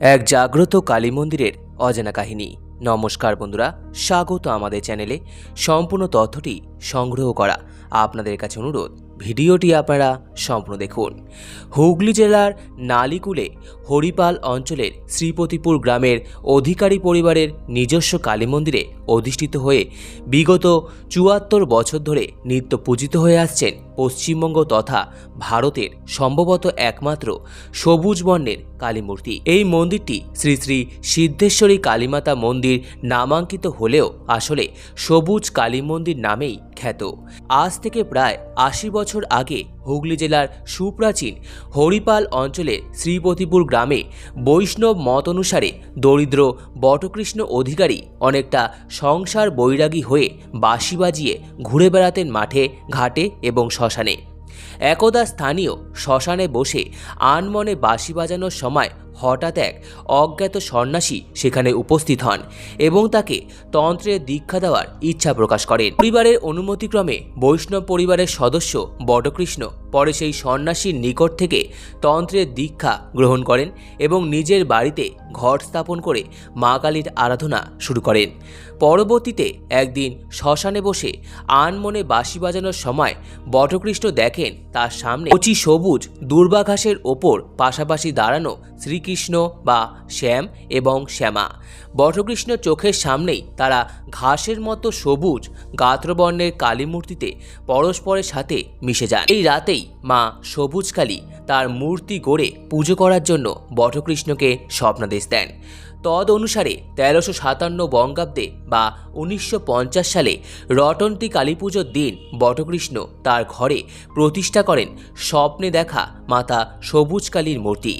এক জাগ্রত কালী মন্দিরের অজানা কাহিনী। নমস্কার বন্ধুরা, স্বাগত আমাদের চ্যানেলে। সম্পূর্ণ তথ্যটি সংগ্রহ করা আপনাদের কাছে অনুরোধ। ভিডিওটি আপনারা সম্পূর্ণ দেখুন। হুগলি জেলার নালিকুলে হরিপাল অঞ্চলের শ্রীপতিপুর গ্রামের অধিকারী পরিবারের নিজস্ব কালী মন্দিরে অধিষ্ঠিত হয়ে বিগত চুয়াত্তর বছর ধরে নিত্য পূজিত হয়ে আসছেন পশ্চিমবঙ্গ তথা ভারতের সম্ভবত একমাত্র সবুজ বর্ণের কালীমূর্তি এই মন্দিরটি শ্রী শ্রী সিদ্ধেশ্বরী কালীমাতা মন্দির নামাঙ্কিত হলেও আসলে সবুজ কালী মন্দির নামেই খ্যাত আজ থেকে প্রায় আশি বছর আগে হুগলি জেলার সুপ্রাচীন হরিপাল অঞ্চলে শ্রীপতিপুর গ্রামে বৈষ্ণব মত অনুসারে দরিদ্র, বটকৃষ্ণ অধিকারী অনেকটা সংসার বৈরাগী হয়ে বাঁশি বাজিয়ে ঘুরে বেড়াতেন মাঠে, ঘাটে এবং শ্মশানে। একদা স্থানীয় শ্মশানে বসে আনমনে বাঁশি বাজানোর সময় হঠাৎ এক অজ্ঞাত সন্ন্যাসী সেখানে উপস্থিত হন এবং তাকে তন্ত্রের দীক্ষা দেওয়ার ইচ্ছা প্রকাশ করেন। পরিবারের অনুমতিক্রমে বৈষ্ণব পরিবারের সদস্য বটকৃষ্ণ পরে সেই সন্ন্যাসীর নিকট থেকে তন্ত্রের দীক্ষা গ্রহণ করেন এবং নিজের বাড়িতে ঘট স্থাপন করে মা কালীর আরাধনা শুরু করেন। পরবর্তীতে একদিন শ্মশানে বসে আনমনে বাঁশি বাজানোর সময় বটকৃষ্ণ দেখেন তার সামনে কচি সবুজ দুর্বা ঘাসের ওপর পাশাপাশি দাঁড়ানো শ্রীকৃষ্ণ বা শ্যাম এবং শ্যামা। বটকৃষ্ণ চোখের সামনেই তারা ঘাসের মতো সবুজ গাত্রবর্ণের কালী মূর্তিতে পরস্পরের সাথে মিশে যান। এই রাতেই মা সবুজ কালী তার মূর্তি গড়ে পুজো করার জন্য বটকৃষ্ণকে স্বপ্নাদেশ দেন। তদ অনুসারে তেরোশো সাতান্ন বঙ্গাব্দে বা উনিশশো পঞ্চাশ সালে রটন্তি কালী পুজোর দিন বটকৃষ্ণ তার ঘরে প্রতিষ্ঠা করেন স্বপ্নে দেখা মাতা সবুজ কালীর মূর্তি।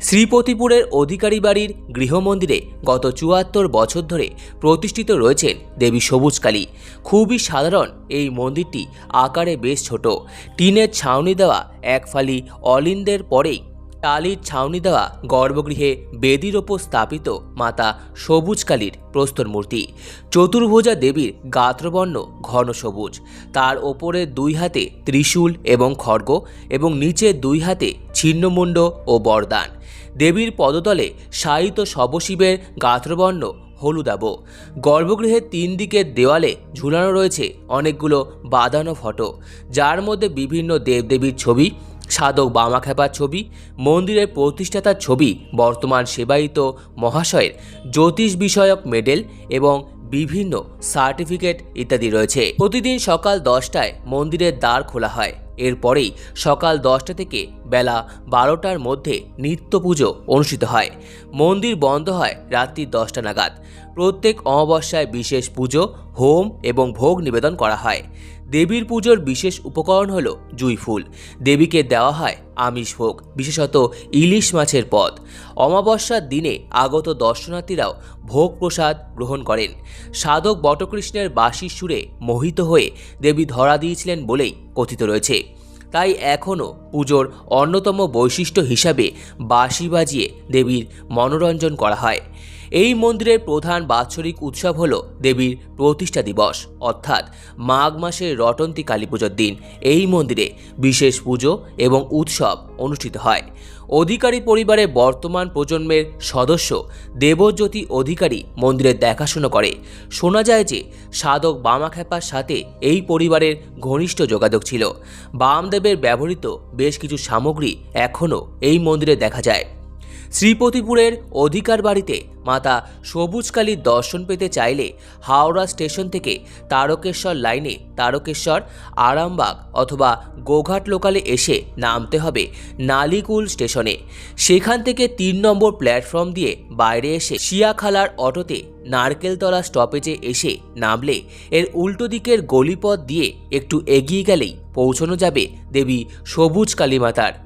শ্রীপতিপুরের অধিকারী বাড়ির গৃহমন্দিরে গত চুয়াত্তর বছর ধরে প্রতিষ্ঠিত রয়েছেন দেবী সবুজ কালী। খুবই সাধারণ এই মন্দিরটি আকারে বেশ ছোট। টিনের ছাউনি দেওয়া এক ফালি অলিন্দের পরেই টালির ছাউনি দেওয়া গর্ভগৃহে বেদির ওপর স্থাপিত মাতা সবুজ কালীর প্রস্তর মূর্তি। চতুর্ভুজা দেবীর গাত্রবর্ণ ঘন সবুজ। তার ওপরে দুই হাতে ত্রিশূল এবং খড়গ এবং নিচে দুই হাতে ছিন্নমুণ্ড ও বরদান। দেবীর পদতলে শায়িত শবশিবের গাত্রবর্ণ হলুদাব গর্ভগৃহের তিন দিকের দেওয়ালে ঝুলানো রয়েছে অনেকগুলো বাঁধানো ফটো, যার মধ্যে বিভিন্ন দেবদেবীর ছবি সাধক বামাখ্যাপার ছবি, মন্দিরের প্রতিষ্ঠাতার ছবি, বর্তমান সেবায়িত মহাশয়ের জ্যোতিষ বিষয়ক মেডেল এবং বিভিন্ন সার্টিফিকেট ইত্যাদি রয়েছে। প্রতিদিন সকাল দশটায় মন্দিরের দ্বার খোলা হয়। এরপরেই সকাল দশটা থেকে বেলা বারোটার মধ্যে নিত্য পুজো অনুষ্ঠিত হয়। মন্দির বন্ধ হয় রাত্রি দশটা নাগাদ। প্রত্যেক অমাবস্যায় বিশেষ পুজো, হোম এবং ভোগ নিবেদন করা হয়। দেবীর পুজোর বিশেষ উপকরণ হল জুই ফুল। দেবীকে দেওয়া হয় আমিষ ভোগ, বিশেষত ইলিশ মাছের পদ। অমাবস্যার দিনে আগত দর্শনার্থীরাও ভোগ প্রসাদ গ্রহণ করেন। সাধক বটকৃষ্ণের বাঁশির সুরে মোহিত হয়ে দেবী ধরা দিয়েছিলেন বলেই কথিত রয়েছে। তাই এখনও পুজোর অন্যতম বৈশিষ্ট্য হিসাবে বাঁশি বাজিয়ে দেবীর মনোরঞ্জন করা হয়। এই মন্দিরের প্রধান বাৎসরিক উৎসব হল দেবীর প্রতিষ্ঠা দিবস, অর্থাৎ মাঘ মাসের রটন্তি কালী পুজোর দিন। এই মন্দিরে বিশেষ পুজো এবং উৎসব অনুষ্ঠিত হয়। অধিকারী পরিবারের বর্তমান প্রজন্মের সদস্য দেবজ্যোতি অধিকারী মন্দিরের দেখাশুনো করে। শোনা যায় যে সাধক বামাখ্যাপার সাথে এই পরিবারের ঘনিষ্ঠ যোগাযোগ ছিল। বামদেবের ব্যবহৃত বেশ কিছু সামগ্রী এখনও এই মন্দিরে দেখা যায়। শ্রীপতিপুরের অধিকার বাড়িতে মাতা সবুজ কালীর দর্শন পেতে চাইলে হাওড়া স্টেশন থেকে তারকেশ্বর লাইনে তারকেশ্বর, আরামবাগ অথবা গোঘাট লোকালে এসে নামতে হবে নালিকুল স্টেশনে। সেখান থেকে তিন নম্বর প্ল্যাটফর্ম দিয়ে বাইরে এসে শিয়াখালার অটোতে নারকেলতলা স্টপেজে এসে নামলে এর উল্টো দিকের গলিপথ দিয়ে একটু এগিয়ে গেলেই পৌঁছানো যাবে দেবী সবুজ কালীমাতার